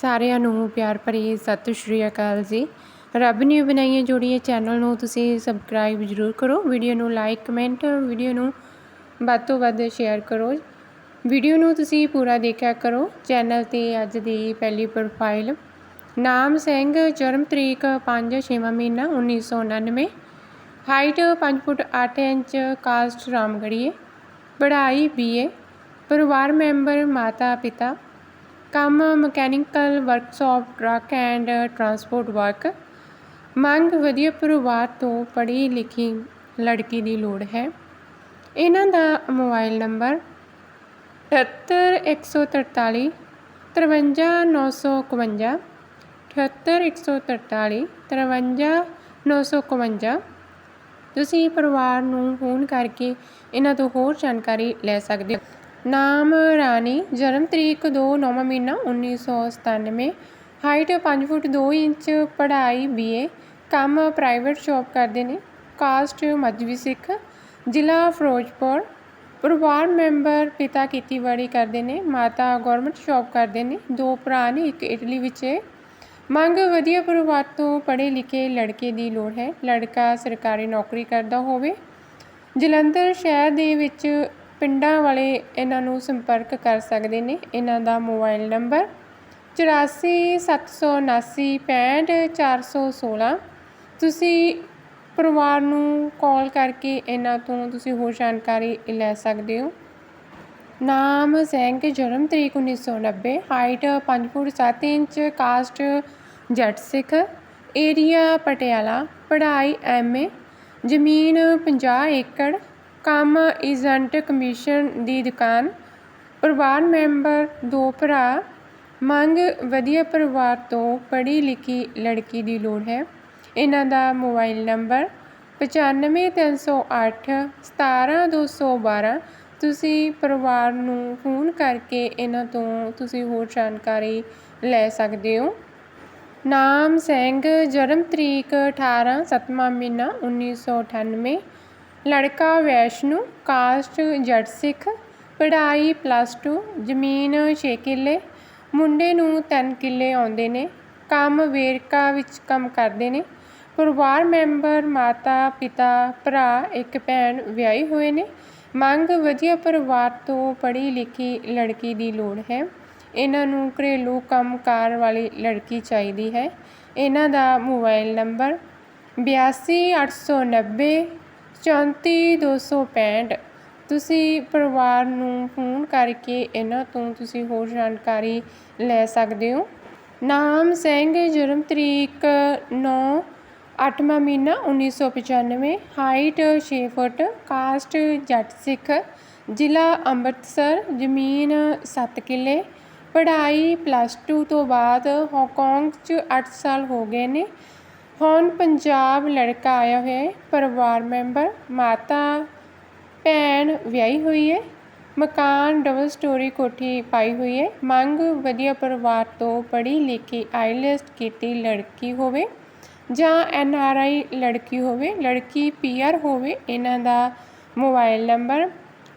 ਸਾਰਿਆਂ ਨੂੰ ਪਿਆਰ ਭਰੀ ਸਤਿ ਸ਼੍ਰੀ ਅਕਾਲ ਜੀ। ਰੱਬ ਨੇ ਬਣਾਈਆਂ ਜੋੜੀਆਂ ਚੈਨਲ ਨੂੰ ਤੁਸੀਂ ਸਬਸਕ੍ਰਾਈਬ ਜ਼ਰੂਰ ਕਰੋ। ਵੀਡੀਓ ਨੂੰ ਲਾਈਕ ਕਮੈਂਟ ਵੀਡੀਓ ਨੂੰ ਵੱਧ ਤੋਂ ਵੱਧ ਸ਼ੇਅਰ ਕਰੋ। ਵੀਡੀਓ ਨੂੰ ਤੁਸੀਂ ਪੂਰਾ ਦੇਖਿਆ ਕਰੋ। ਚੈਨਲ ਤੇ ਅੱਜ ਦੀ ਪਹਿਲੀ ਪ੍ਰੋਫਾਈਲ ਨਾਮ ਸਿੰਘ, ਜਨਮ ਤਰੀਕ 5-6ਵਾਂ ਮਹੀਨਾ 1999 height 5 foot 8 inch caste Ramgarhia ਪੜ੍ਹਾਈ ਬੀਏ ਪਰਿਵਾਰ ਮੈਂਬਰ ਮਾਤਾ ਪਿਤਾ ਕੰਮ, mechanical workshop, truck and transport work. ਮੰਗ ਵਧੀਆ ਪਰਿਵਾਰ ਤੋਂ ਪੜ੍ਹੀ ਲਿਖੀ ਲੜਕੀ ਦੀ ਲੋੜ ਹੈ। ਇਹਨਾਂ ਦਾ ਮੋਬਾਈਲ ਨੰਬਰ 78143 53951 78143 53951 ਤੁਸੀਂ ਪਰਿਵਾਰ ਨੂੰ ਫੋਨ ਕਰਕੇ ਇਹਨਾਂ ਤੋਂ ਹੋਰ ਜਾਣਕਾਰੀ ਲੈ ਸਕਦੇ ਹੋ। ਨਾਮ ਰਾਣੀ, ਜਨਮ ਤਰੀਕ ਦੋ, ਨੌਵਾਂ ਮਹੀਨਾ 1997 ਹਾਈਟ ਪੰਜ ਫੁੱਟ ਦੋ ਇੰਚ, ਪੜ੍ਹਾਈ ਬੀਏ ਕੰਮ ਪ੍ਰਾਈਵੇਟ ਜੋਬ ਕਰਦੇ ਨੇ। ਕਾਸਟ ਮਜਬੀ ਸਿੱਖ। ਜ਼ਿਲ੍ਹਾ ਫਿਰੋਜ਼ਪੁਰ, ਪਰਿਵਾਰ ਮੈਂਬਰ ਪਿਤਾ ਖੇਤੀਬਾੜੀ ਕਰਦੇ ਨੇ, ਮਾਤਾ ਗਵਰਨਮੈਂਟ ਜੋਬ ਕਰਦੇ ਨੇ। ਦੋ ਭਰਾ ਨੇ, ਇੱਕ ਇਟਲੀ ਵਿੱਚ ਹੈ ਮੰਗ ਵਧੀਆ ਪਰਿਵਾਰ ਤੋਂ ਪੜ੍ਹੇ ਲਿਖੇ ਲੜਕੇ ਦੀ ਲੋੜ ਹੈ। ਲੜਕਾ ਸਰਕਾਰੀ ਨੌਕਰੀ ਕਰਦਾ ਹੋਵੇ। ਜਲੰਧਰ ਸ਼ਹਿਰ ਦੇ ਵਿੱਚ ਪਿੰਡਾਂ ਵਾਲੇ ਇਹਨਾਂ ਨੂੰ ਸੰਪਰਕ ਕਰ ਸਕਦੇ ਨੇ। ਇਹਨਾਂ ਦਾ ਮੋਬਾਈਲ ਨੰਬਰ 8479965416 ਤੁਸੀਂ ਪਰਿਵਾਰ ਨੂੰ ਕਾਲ ਕਰਕੇ ਇਹਨਾਂ ਤੋਂ ਤੁਸੀਂ ਹੋਰ ਜਾਣਕਾਰੀ ਲੈ ਸਕਦੇ ਹੋ। ਨਾਮ, ਸੈਂਕ, ਜਨਮ ਤਰੀਕ 1990 height 5 foot 7 inch. Caste Jat ਸਿੱਖ। ਏਰੀਆ, ਪਟਿਆਲਾ। ਪੜ੍ਹਾਈ ਐਮਏ ਜ਼ਮੀਨ 50 ਏਕੜ। ਕੰਮ ਏਜੰਟ ਕਮਿਸ਼ਨ ਦੀ ਦੁਕਾਨ। ਪਰਿਵਾਰ ਮੈਂਬਰ ਦੋ ਭਰਾ। ਮੰਗ ਵਧੀਆ ਪਰਿਵਾਰ ਤੋਂ ਪੜ੍ਹੀ ਲਿਖੀ ਲੜਕੀ ਦੀ ਲੋੜ ਹੈ। ਇਹਨਾਂ ਦਾ ਮੋਬਾਈਲ ਨੰਬਰ 95308 17212 ਤੁਸੀਂ ਪਰਿਵਾਰ ਨੂੰ ਫੋਨ ਕਰਕੇ ਇਹਨਾਂ ਤੋਂ ਤੁਸੀਂ ਹੋਰ ਜਾਣਕਾਰੀ ਲੈ ਸਕਦੇ ਹੋ। ਨਾਮ ਸਿੰਘ, ਜਨਮ ਤਰੀਕ 18 ਸਤਵਾਂ ਮਹੀਨਾ 1998 ਲੜਕਾ ਵੈਸ਼ਨੂੰ, ਕਾਸਟ ਜੱਟ ਸਿੱਖ, ਪੜ੍ਹਾਈ ਪਲੱਸ ਟੂ, ਜ਼ਮੀਨ 6 ਕਿੱਲੇ, ਮੁੰਡੇ ਨੂੰ 3 ਕਿੱਲੇ ਆਉਂਦੇ ਨੇ, ਕੰਮ ਵੇਰਕਾ ਵਿੱਚ ਕੰਮ ਕਰਦੇ ਨੇ, ਪਰਿਵਾਰ ਮੈਂਬਰ, ਮਾਤਾ, ਪਿਤਾ, ਭਰਾ, ਇੱਕ ਭੈਣ ਵਿਆਹੀ ਹੋਏ ਨੇ। ਮੰਗ ਵਧੀਆ ਪਰਿਵਾਰ ਤੋਂ ਪੜ੍ਹੀ ਲਿਖੀ ਲੜਕੀ ਦੀ ਲੋੜ ਹੈ। ਇਹਨਾਂ ਨੂੰ ਘਰੇਲੂ ਕੰਮਕਾਰ ਵਾਲੀ ਲੜਕੀ ਚਾਹੀਦੀ ਹੈ। ਇਹਨਾਂ ਦਾ ਮੋਬਾਈਲ ਨੰਬਰ ਚੌਂਤੀ ਦੋ ਸੌ ਪੈਂਹਠ। ਤੁਸੀਂ ਪਰਿਵਾਰ ਨੂੰ ਫੋਨ ਕਰਕੇ ਇਹਨਾਂ ਤੋਂ ਤੁਸੀਂ ਹੋਰ ਜਾਣਕਾਰੀ ਲੈ ਸਕਦੇ ਹੋ। ਨਾਮ ਸਿੰਘ, ਜਨਮ ਤਰੀਕ 9 ਅੱਠਵਾਂ ਮਹੀਨਾ 1995 ਹਾਈਟ 6 ਫੁੱਟ, ਕਾਸਟ ਜੱਟ ਸਿੱਖ, ਜ਼ਿਲ੍ਹਾ ਅੰਮ੍ਰਿਤਸਰ, ਜ਼ਮੀਨ 7 ਕਿੱਲੇ, ਪੜ੍ਹਾਈ ਪਲੱਸ 2 ਤੋਂ ਬਾਅਦ ਹਾਂਗਕਾਂਗ 'ਚ 8 ਸਾਲ ਹੋ ਗਏ ਨੇ। ਹੁਣ ਪੰਜਾਬ ਲੜਕਾ ਆਇਆ ਹੋਇਆ ਹੈ, ਪਰਿਵਾਰ ਮੈਂਬਰ, ਮਾਤਾ, ਭੈਣ ਵਿਆਹੀ ਹੋਈ ਹੈ, ਮਕਾਨ ਡਬਲ ਸਟੋਰੀ ਕੋਠੀ ਪਾਈ ਹੋਈ ਹੈ, ਮੰਗ ਵਧੀਆ ਪਰਿਵਾਰ ਤੋਂ ਪੜ੍ਹੀ ਲਿਖੀ ਆਈਲੈਸਟ ਕੀਤੀ ਲੜਕੀ ਹੋਵੇ ਜਾਂ ਐਨ ਆਰ ਆਈ ਲੜਕੀ ਹੋਵੇ, ਲੜਕੀ ਪੀ ਆਰ ਹੋਵੇ, ਇਹਨਾਂ ਦਾ ਮੋਬਾਈਲ ਨੰਬਰ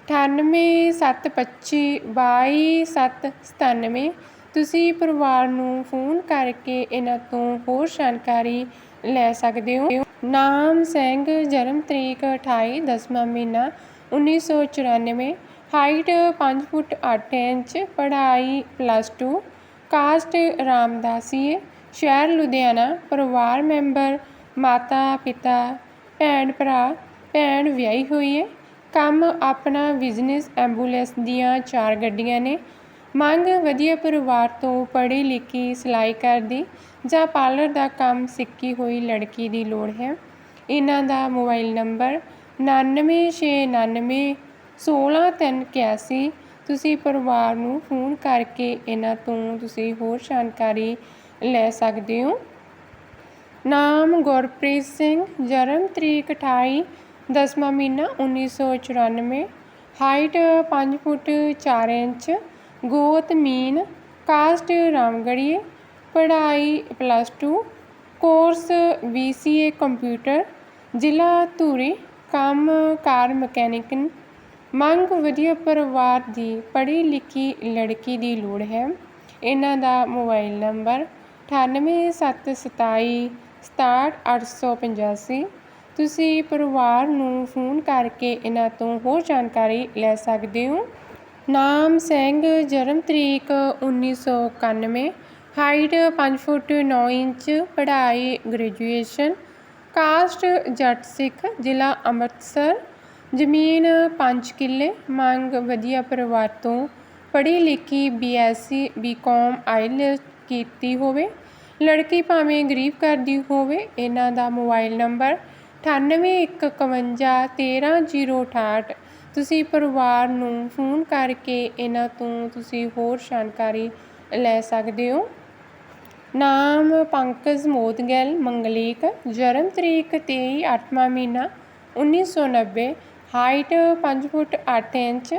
9872522797 ਤੁਸੀਂ ਪਰਿਵਾਰ ਨੂੰ ਫੋਨ ਕਰਕੇ ਇਹਨਾਂ ਤੋਂ ਹੋਰ ਜਾਣਕਾਰੀ ਲੈ ਸਕਦੇ ਹੋ। ਨਾਮ ਸਿੰਘ ਜਨਮ ਤਰੀਕ 28 ਦਸਵਾਂ ਮਹੀਨਾ 1994 ਹਾਈਟ 5 ਫੁੱਟ 8 ਇੰਚ, ਪੜ੍ਹਾਈ ਪਲੱਸ 2 ਕਾਸਟ ਰਾਮਦਾਸੀਏ, ਸ਼ਹਿਰ ਲੁਧਿਆਣਾ, ਪਰਿਵਾਰ ਮੈਂਬਰ, ਮਾਤਾ, ਪਿਤਾ, ਭੈਣ, ਭਰਾ, ਭੈਣ ਵਿਆਹੀ ਹੋਈ ਹੈ ਕੰਮ ਆਪਣਾ ਬਿਜ਼ਨਸ ਐਂਬੂਲੈਂਸ ਦੀਆਂ ਚਾਰ ਗੱਡੀਆਂ ਨੇ। ਮੰਗ ਵਧੀਆ ਪਰਿਵਾਰ ਤੋਂ ਪੜ੍ਹੀ ਲਿਖੀ, ਸਿਲਾਈ ਦੀ ਜਾਂ ਪਾਰਲਰ ਦਾ ਕੰਮ ਸਿੱਖੀ ਹੋਈ ਲੜਕੀ ਦੀ ਲੋੜ ਹੈ। ਇਹਨਾਂ ਦਾ ਮੋਬਾਈਲ ਨੰਬਰ 9699 16381 ਤੁਸੀਂ ਪਰਿਵਾਰ ਨੂੰ ਫੋਨ ਕਰਕੇ ਇਹਨਾਂ ਤੋਂ ਤੁਸੀਂ ਹੋਰ ਜਾਣਕਾਰੀ ਲੈ ਸਕਦੇ ਹੋ। ਨਾਮ ਗੁਰਪ੍ਰੀਤ ਸਿੰਘ, ਜਨਮ ਤਰੀਕ 28 ਦਸਵਾਂ ਮਹੀਨਾ 1994 ਹਾਈਟ 5 ਫੁੱਟ 4 ਇੰਚ ਗੋਤ ਮੀਨ ਕਾਸਟ ਰਾਮਗੜੀਏ ਪੜ੍ਹਾਈ plus two course B C A computer ਜ਼ਿਲ੍ਹਾ ਧੂਰੀ, ਕੰਮ ਕਾਰ ਮਕੈਨਿਕਨ ਮੰਗ ਵਧੀਆ ਪਰਿਵਾਰ ਦੀ ਪੜ੍ਹੀ ਲਿਖੀ ਲੜਕੀ ਦੀ ਲੋੜ ਹੈ। ਇਹਨਾਂ ਦਾ ਮੋਬਾਈਲ ਨੰਬਰ ਅਠਾਨਵੇਂ ਸੱਤ ਸਤਾਈ ਸਤਾਹਠ ਅੱਠ ਸੌ ਪਚਾਸੀ ਤੁਸੀਂ ਪਰਿਵਾਰ ਨੂੰ ਫੋਨ ਕਰਕੇ ਇਹਨਾਂ ਤੋਂ ਹੋਰ ਜਾਣਕਾਰੀ ਲੈ ਸਕਦੇ ਹੋ। ਨਾਮ ਸਿੰਘ, ਜਨਮ ਤਰੀਕ 1991 ਹਾਈਟ 5 ਫੁੱਟ 9 ਇੰਚ, ਪੜ੍ਹਾਈ ਗ੍ਰੈਜੂਏਸ਼ਨ, ਕਾਸਟ ਜੱਟ ਸਿੱਖ, ਜ਼ਿਲ੍ਹਾ ਅੰਮ੍ਰਿਤਸਰ, ਜ਼ਮੀਨ 5 ਕਿੱਲੇ, ਮੰਗ ਵਧੀਆ ਪਰਿਵਾਰ ਤੋਂ, ਪੜ੍ਹੀ ਲਿਖੀ ਬੀਐਸਸੀ ਬੀਕਾਮ ਆਈਲੈਟਸ ਕੀਤੀ ਹੋਵੇ, ਲੜਕੀ ਭਾਵੇਂ ਗਰੀਬ ਕਰਦੀ ਹੋਵੇ, ਇਹਨਾਂ ਦਾ ਮੋਬਾਈਲ ਨੰਬਰ 9815130068 ਤੁਸੀਂ ਪਰਿਵਾਰ ਨੂੰ ਫੋਨ ਕਰਕੇ ਇਹਨਾਂ ਤੋਂ ਤੁਸੀਂ ਹੋਰ ਜਾਣਕਾਰੀ ਲੈ ਸਕਦੇ ਹੋ। ਨਾਮ ਪੰਕਜ ਮੋਦਗਿਲ ਮੰਗਲੀਕ, ਜਨਮ ਤਰੀਕ 23 ਅੱਠਵਾਂ ਮਹੀਨਾ 1990 ਹਾਈਟ 5 ਫੁੱਟ 8 ਇੰਚ,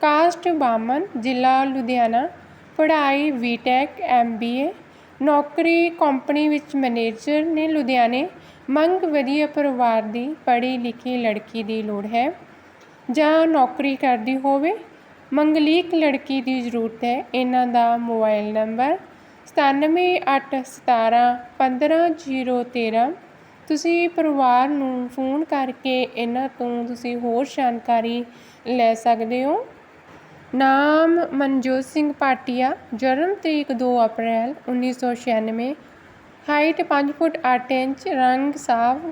ਕਾਸਟ ਬਾਮਨ ਜ਼ਿਲ੍ਹਾ ਲੁਧਿਆਣਾ, ਪੜ੍ਹਾਈ ਬੀਟੈਕ, ਐਮਬੀਏ, ਨੌਕਰੀ ਕੰਪਨੀ ਵਿੱਚ ਮੈਨੇਜਰ ਨੇ ਲੁਧਿਆਣੇ। ਮੰਗ ਵਧੀਆ ਪਰਿਵਾਰ ਦੀ ਪੜ੍ਹੀ ਲਿਖੀ ਲੜਕੀ ਦੀ ਲੋੜ ਹੈ। ਜਾਂ ਨੌਕਰੀ ਕਰਦੀ ਹੋਵੇ, ਮੰਗਲੀਕ ਲੜਕੀ ਦੀ ਜ਼ਰੂਰਤ ਹੈ। ਇਹਨਾਂ ਦਾ ਮੋਬਾਈਲ ਨੰਬਰ ਸਤਾਨਵੇਂ ਅੱਠ ਸਤਾਰਾਂ ਪੰਦਰਾਂ ਜੀਰੋ ਤੇਰਾਂ। ਤੁਸੀਂ ਪਰਿਵਾਰ ਨੂੰ ਫੋਨ ਕਰਕੇ ਇਹਨਾਂ ਤੋਂ ਤੁਸੀਂ ਹੋਰ ਜਾਣਕਾਰੀ ਲੈ ਸਕਦੇ ਹੋ। ਨਾਮ ਮਨਜੋਤ ਸਿੰਘ ਪਾਟਿਆ, ਜਨਮ ਤਰੀਕ 2 ਅਪ੍ਰੈਲ 1996 ਹਾਈਟ 5 ਫੁੱਟ 8 ਇੰਚ, ਰੰਗ ਸਾਫ਼,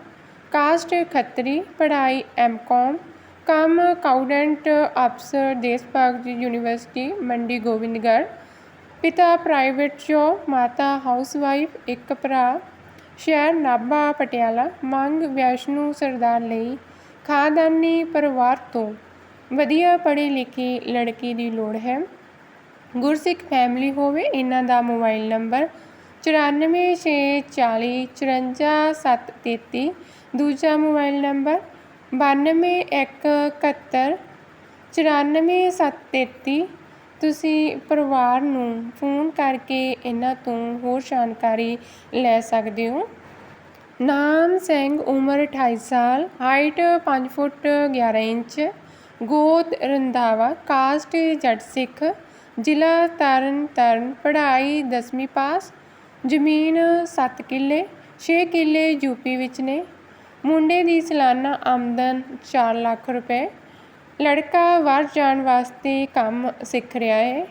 ਕਾਸਟ ਖੱਤਰੀ ਪੜ੍ਹਾਈ ਐਮਕਾਮ ਕੰਮ ਅਕਾਊਂਟੈਂਟ ਅਫਸਰ ਦੇਸ਼ ਭਾਗ ਦੀ ਯੂਨੀਵਰਸਿਟੀ, ਮੰਡੀ ਗੋਬਿੰਦਗੜ੍ਹ। ਪਿਤਾ ਪ੍ਰਾਈਵੇਟ ਜੋਬ ਮਾਤਾ ਹਾਊਸਵਾਈਫ, ਇੱਕ ਭਰਾ। ਸ਼ਹਿਰ ਨਾਭਾ, ਪਟਿਆਲਾ। ਮੰਗ ਵੈਸ਼ਨੂ ਸਰਦਾਰ ਲਈ ਖਾਨਦਾਨੀ ਪਰਿਵਾਰ ਤੋਂ। ਵਧੀਆ ਪੜ੍ਹੀ ਲਿਖੀ ਲੜਕੀ ਦੀ ਲੋੜ ਹੈ। ਗੁਰਸਿੱਖ ਫੈਮਿਲੀ ਹੋਵੇ, ਇਹਨਾਂ ਦਾ ਮੋਬਾਈਲ ਨੰਬਰ ਚੁਰਾਨਵੇਂ ਛੇ ਚਾਲੀ ਚੁਰੰਜਾ ਸੱਤ ਤੇਤੀ। ਦੂਜਾ ਮੋਬਾਈਲ ਨੰਬਰ ਬਾਨਵੇਂ ਇੱਕ ਇਕਹੱਤਰ, ਚੁਰਾਨਵੇਂ ਸੱਤ ਤੇਤੀ। ਤੁਸੀਂ ਪਰਿਵਾਰ ਨੂੰ ਫੋਨ ਕਰਕੇ ਇਹਨਾਂ ਤੋਂ ਹੋਰ ਜਾਣਕਾਰੀ ਲੈ ਸਕਦੇ ਹੋ। ਨਾਮ ਸਿੰਘ, ਉਮਰ 28 ਸਾਲ, ਹਾਈਟ 5 ਫੁੱਟ 11 ਇੰਚ ਗੋਤ ਰੰਧਾਵਾ, ਕਾਸਟ ਜੱਟ ਸਿੱਖ, ਜ਼ਿਲ੍ਹਾ ਤਰਨ ਤਾਰਨ ਪੜ੍ਹਾਈ 10ਵੀਂ ਪਾਸ, ਜ਼ਮੀਨ 7 ਕਿੱਲੇ 6 ਕਿੱਲੇ ਯੂਪੀ ਵਿੱਚ ਨੇ। ਮੁੰਡੇ ਦੀ ਸਾਲਾਨਾ ਆਮਦਨ 4 ਲੱਖ ਰੁਪਏ। ਲੜਕਾ ਬਾਹਰ ਜਾਣ ਵਾਸਤੇ ਕੰਮ ਸਿੱਖ ਰਿਹਾ ਹੈ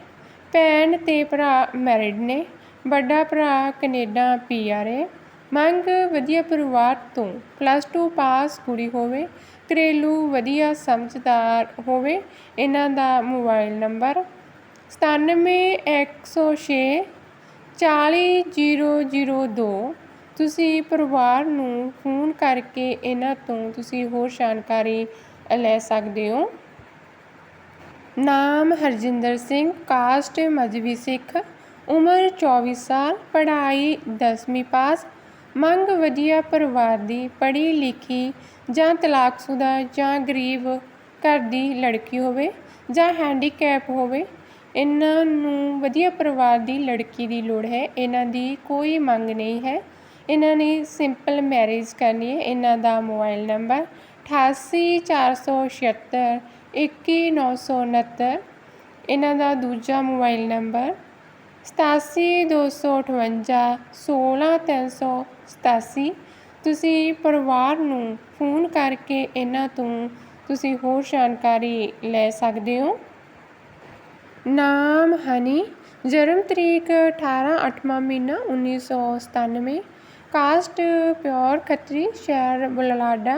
ਭੈਣ ਤੇ ਭਰਾ ਮੈਰਿਡ ਨੇ। ਵੱਡਾ ਭਰਾ ਕੈਨੇਡਾ ਪੀਆਰ ਹੈ ਮੰਗ ਵਧੀਆ ਪਰਿਵਾਰ ਤੋਂ ਪਲੱਸ 2 ਪਾਸ ਕੁੜੀ ਹੋਵੇ। ਘਰੇਲੂ ਵਧੀਆ ਸਮਝਦਾਰ ਹੋਵੇ। ਇਹਨਾਂ ਦਾ ਮੋਬਾਈਲ ਨੰਬਰ 97106 40002 ਤੁਸੀਂ ਪਰਿਵਾਰ ਨੂੰ ਫੋਨ ਕਰਕੇ ਇਹਨਾਂ ਤੋਂ ਤੁਸੀਂ ਹੋਰ ਜਾਣਕਾਰੀ ਲੈ ਸਕਦੇ ਹੋ। ਨਾਮ ਹਰਜਿੰਦਰ ਸਿੰਘ, ਕਾਸਟ ਮਜਬੀ ਸਿੱਖ, ਉਮਰ 24 ਸਾਲ, ਪੜ੍ਹਾਈ 10ਵੀਂ ਪਾਸ, ਮੰਗ ਵਧੀਆ ਪਰਿਵਾਰ ਦੀ ਪੜ੍ਹੀ ਲਿਖੀ ਜਾਂ ਤਲਾਕਸ਼ੁਦਾ ਜਾਂ ਗਰੀਬ ਘਰ ਦੀ ਲੜਕੀ ਹੋਵੇ ਜਾਂ ਹੈਂਡੀਕੈਪ ਹੋਵੇ, ਇਹਨਾਂ ਨੂੰ ਵਧੀਆ ਪਰਿਵਾਰ ਦੀ ਲੜਕੀ ਦੀ ਲੋੜ ਹੈ, ਇਹਨਾਂ ਦੀ ਕੋਈ ਮੰਗ ਨਹੀਂ ਹੈ। ਇਹਨਾਂ ਨੇ ਸਿੰਪਲ ਮੈਰਿਜ ਕਰਨੀ ਹੈ। ਇਹਨਾਂ ਦਾ ਮੋਬਾਈਲ ਨੰਬਰ ਅਠਾਸੀ ਚਾਰ ਸੌ ਛਿਹੱਤਰ ਇੱਕੀ ਨੌ ਸੌ ਉਣਹੱਤਰ ਇਹਨਾਂ ਦਾ ਦੂਜਾ ਮੋਬਾਈਲ ਨੰਬਰ ਸਤਾਸੀ ਦੋ ਸੌ ਅਠਵੰਜਾ ਸੋਲ੍ਹਾਂ ਤਿੰਨ ਸੌ ਸਤਾਸੀ। ਤੁਸੀਂ ਪਰਿਵਾਰ ਨੂੰ ਫੋਨ ਕਰਕੇ ਇਹਨਾਂ ਤੋਂ ਤੁਸੀਂ ਹੋਰ ਜਾਣਕਾਰੀ ਲੈ ਸਕਦੇ ਹੋ। ਨਾਮ ਹਨੀ, ਜਨਮ ਤਰੀਕ 18 ਅੱਠਵਾਂ ਮਹੀਨਾ 1997 ਕਾਸਟ ਪਿਓਰ ਖੱਤਰੀ ਸ਼ਹਿਰ ਬੁਢਲਾਡਾ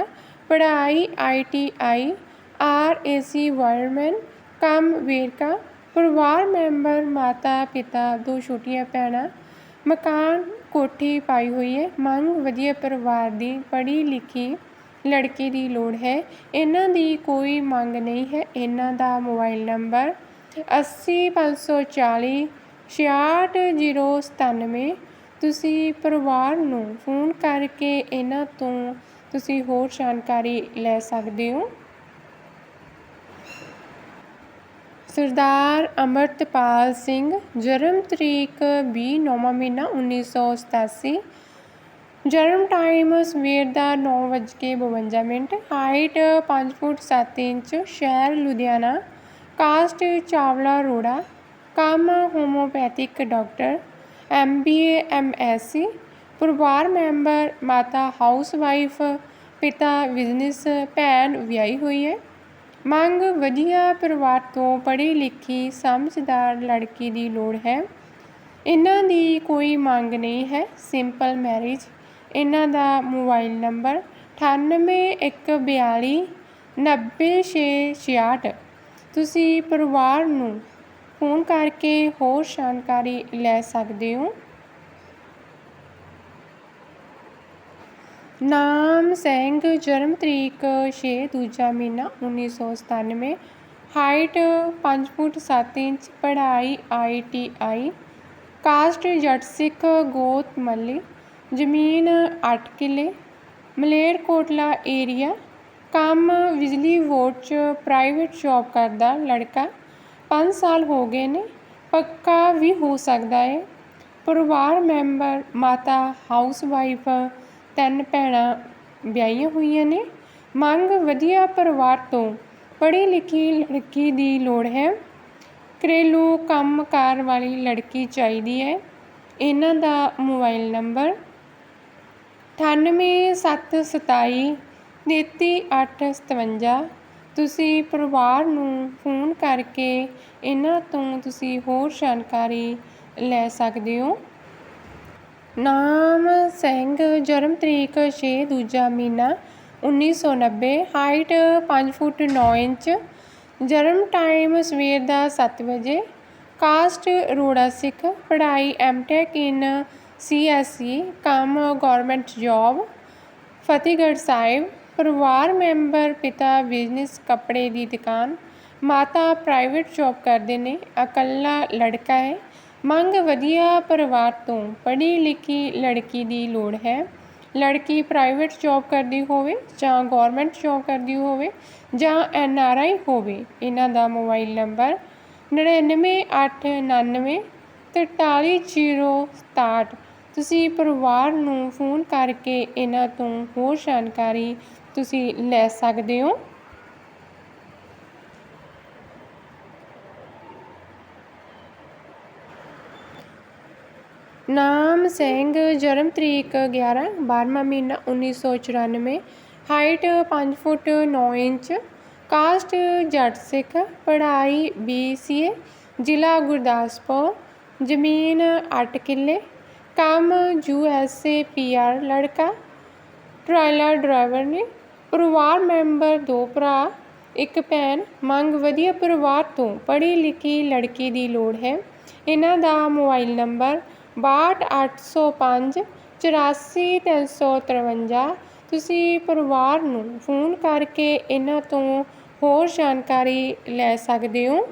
ਪੜ੍ਹਾਈ I T I, R A ਸੀ ਵਾਇਰਮੈਨ, ਕੰਮ ਵੇਰਕਾ, ਪਰਿਵਾਰ ਮੈਂਬਰ, ਮਾਤਾ ਪਿਤਾ, ਦੋ ਛੋਟੀਆਂ ਭੈਣਾਂ, ਮਕਾਨ ਕੋਠੀ ਪਾਈ ਹੋਈ ਹੈ। ਮੰਗ ਵਧੀਆ ਪਰਿਵਾਰ ਦੀ ਪੜ੍ਹੀ ਲਿਖੀ ਲੜਕੀ ਦੀ ਲੋੜ ਹੈ। ਇਹਨਾਂ ਦੀ ਕੋਈ ਮੰਗ ਨਹੀਂ ਹੈ। ਇਹਨਾਂ ਦਾ ਮੋਬਾਈਲ ਨੰਬਰ 80540 66097 ਤੁਸੀਂ ਪਰਿਵਾਰ ਨੂੰ ਫੋਨ ਕਰਕੇ ਇਹਨਾਂ ਤੋਂ ਤੁਸੀਂ ਹੋਰ ਜਾਣਕਾਰੀ ਲੈ ਸਕਦੇ ਹੋ? ਸਰਦਾਰ ਅਮਰਤਪਾਲ ਸਿੰਘ, ਜਨਮ ਤਰੀਕ 20 ਨੌਵਾਂ ਮਹੀਨਾ 1987 ਜਨਮ ਟਾਈਮ ਸਵੇਰ ਦਾ 9:52 ਮਿੰਟ ਹਾਈਟ 5 ਫੁੱਟ 7 ਇੰਚ, ਸ਼ਹਿਰ ਲੁਧਿਆਣਾ। ਕਾਸਟ ਚਾਵਲਾ ਰੋੜਾ ਕੰਮ homeopathic doctor M B A M S C. ਪਰਿਵਾਰ ਮੈਂਬਰ, ਮਾਤਾ ਹਾਊਸ ਵਾਈਫ ਪਿਤਾ, ਬਿਜ਼ਨਸ ਭੈਣ ਵਿਆਹੀ ਹੋਈ ਹੈ। ਮੰਗ ਵਧੀਆ ਪਰਿਵਾਰ ਤੋਂ ਪੜ੍ਹੀ ਲਿਖੀ ਸਮਝਦਾਰ ਲੜਕੀ ਦੀ ਲੋੜ ਹੈ। ਇਹਨਾਂ ਦੀ ਕੋਈ ਮੰਗ ਨਹੀਂ ਹੈ। Simple marriage. ਇਹਨਾਂ ਦਾ ਮੋਬਾਈਲ ਨੰਬਰ ਅਠਾਨਵੇਂ ਇੱਕ ਬਿਆਲੀ ਨੱਬੇ ਛੇ ਛਿਆਹਠ। ਤੁਸੀਂ ਪਰਿਵਾਰ ਨੂੰ ਫੋਨ ਕਰਕੇ ਹੋਰ ਜਾਣਕਾਰੀ ਲੈ ਸਕਦੇ ਹੋ। ਨਾਮ ਸਿੰਘ ਜਨਮ ਤਰੀਕ 6 ਦੂਜਾ ਮਹੀਨਾ 1997 ਹਾਈਟ 5 ਫੁੱਟ 7 ਇੰਚ, ਪੜ੍ਹਾਈ I T I. Caste Jat Sikh ਗੋਤ ਮੱਲੀ। ਜ਼ਮੀਨ 8 ਕਿੱਲੇ। ਮਲੇਰਕੋਟਲਾ ਏਰੀਆ। ਕੰਮ ਬਿਜਲੀ ਬੋਰਡ 'ਚ ਪ੍ਰਾਈਵੇਟ ਜੌਬ ਕਰਦਾ ਲੜਕਾ। ਪੰਜ ਸਾਲ ਹੋ ਗਏ ਨੇ, ਪੱਕਾ ਵੀ ਹੋ ਸਕਦਾ ਹੈ ਪਰਿਵਾਰ ਮੈਂਬਰ, ਮਾਤਾ ਹਾਊਸ ਵਾਈਫ ਤਿੰਨ ਭੈਣਾਂ ਵਿਆਹੀਆਂ ਹੋਈਆਂ ਨੇ। ਮੰਗ ਵਧੀਆ ਪਰਿਵਾਰ ਤੋਂ ਪੜ੍ਹੀ ਲਿਖੀ ਲੜਕੀ ਦੀ ਲੋੜ ਹੈ। ਘਰੇਲੂ ਕੰਮਕਾਰ ਵਾਲੀ ਲੜਕੀ ਚਾਹੀਦੀ ਹੈ। ਇਹਨਾਂ ਦਾ ਮੋਬਾਈਲ ਨੰਬਰ 9877233857 ਤੁਸੀਂ ਪਰਿਵਾਰ ਨੂੰ ਫੋਨ ਕਰਕੇ ਇਹਨਾਂ ਤੋਂ ਤੁਸੀਂ ਹੋਰ ਜਾਣਕਾਰੀ ਲੈ ਸਕਦੇ ਹੋ। ਨਾਮ ਸਿੰਘ, ਜਨਮ ਤਰੀਕ 6 ਦੂਜਾ ਮਹੀਨਾ 1990 ਹਾਈਟ 5 ਫੁੱਟ 9 ਇੰਚ, ਜਨਮ ਟਾਈਮ ਸਵੇਰ ਦਾ 7 ਵਜੇ ਕਾਸਟ ਅਰੋੜਾ ਸਿੱਖ, ਪੜ੍ਹਾਈ ਐਮਟੈਕ ਇਨ ਸੀਐਸਈ ਕੰਮ ਗਵਰਨਮੈਂਟ ਜੌਬ ਫਤਿਹਗੜ੍ਹ ਸਾਹਿਬ ਪਰਿਵਾਰ ਮੈਂਬਰ ਪਿਤਾ ਬਿਜ਼ਨਸ ਕੱਪੜੇ ਦੀ ਦੁਕਾਨ, ਮਾਤਾ ਪ੍ਰਾਈਵੇਟ ਜੌਬ ਕਰਦੇ ਨੇ, ਇਕੱਲਾ ਲੜਕਾ ਹੈ। ਮੰਗ ਵਧੀਆ ਪਰਿਵਾਰ ਤੋਂ ਪੜ੍ਹੀ ਲਿਖੀ ਲੜਕੀ ਦੀ ਲੋੜ ਹੈ। ਲੜਕੀ ਪ੍ਰਾਈਵੇਟ ਜੌਬ ਕਰਦੀ ਹੋਵੇ ਜਾਂ ਗਵਰਨਮੈਂਟ ਜੌਬ ਕਰਦੀ ਹੋਵੇ ਜਾਂ ਐਨ ਆਰ ਆਈ ਹੋਵੇ, ਇਹਨਾਂ ਦਾ ਮੋਬਾਈਲ ਨੰਬਰ ਨੜਿਨਵੇਂ ਅੱਠ ਉਣਾਨਵੇਂ ਤਰਤਾਲੀ ਜੀਰੋ ਸਤਾਹਠ। ਤੁਸੀਂ ਪਰਿਵਾਰ ਨੂੰ ਫੋਨ ਕਰਕੇ ਇਹਨਾਂ ਤੋਂ ਹੋਰ ਜਾਣਕਾਰੀ ਤੁਸੀਂ ਲੈ ਸਕਦੇ ਹੋ। ਨਾਮ ਸਿੰਘ, ਜਨਮ ਤਰੀਕ 11 ਬਾਰ੍ਹਵਾਂ ਮਹੀਨਾ 1994 ਹਾਈਟ 5 ਫੁੱਟ 9 ਇੰਚ, ਕਾਸਟ ਜੱਟ ਸਿੱਖ, ਪੜ੍ਹਾਈ ਬੀਸੀਏ ਜ਼ਿਲ੍ਹਾ ਗੁਰਦਾਸਪੁਰ, ਜ਼ਮੀਨ 8 ਕਿੱਲੇ, ਕੰਮ ਯੂਐਸਏ ਪੀਆਰ ਲੜਕਾ, ਟਰਾਇਲਰ ਡਰਾਈਵਰ ਨੇ ਪਰਿਵਾਰ ਮੈਂਬਰ ਦੋ ਭਰਾ, ਇੱਕ ਭੈਣ। ਮੰਗ ਵਧੀਆ ਪਰਿਵਾਰ ਤੋਂ ਪੜ੍ਹੀ ਲਿਖੀ ਲੜਕੀ ਦੀ ਲੋੜ ਹੈ। ਇਹਨਾਂ ਦਾ ਮੋਬਾਈਲ ਨੰਬਰ ਬਾਹਠ ਅੱਠ ਸੌ ਪੰਜ ਚੁਰਾਸੀ ਤਿੰਨ ਸੌ ਤਰਵੰਜਾ। ਤੁਸੀਂ ਪਰਿਵਾਰ ਨੂੰ ਫੋਨ ਕਰਕੇ ਇਹਨਾਂ ਤੋਂ ਹੋਰ ਜਾਣਕਾਰੀ ਲੈ ਸਕਦੇ ਹੋ।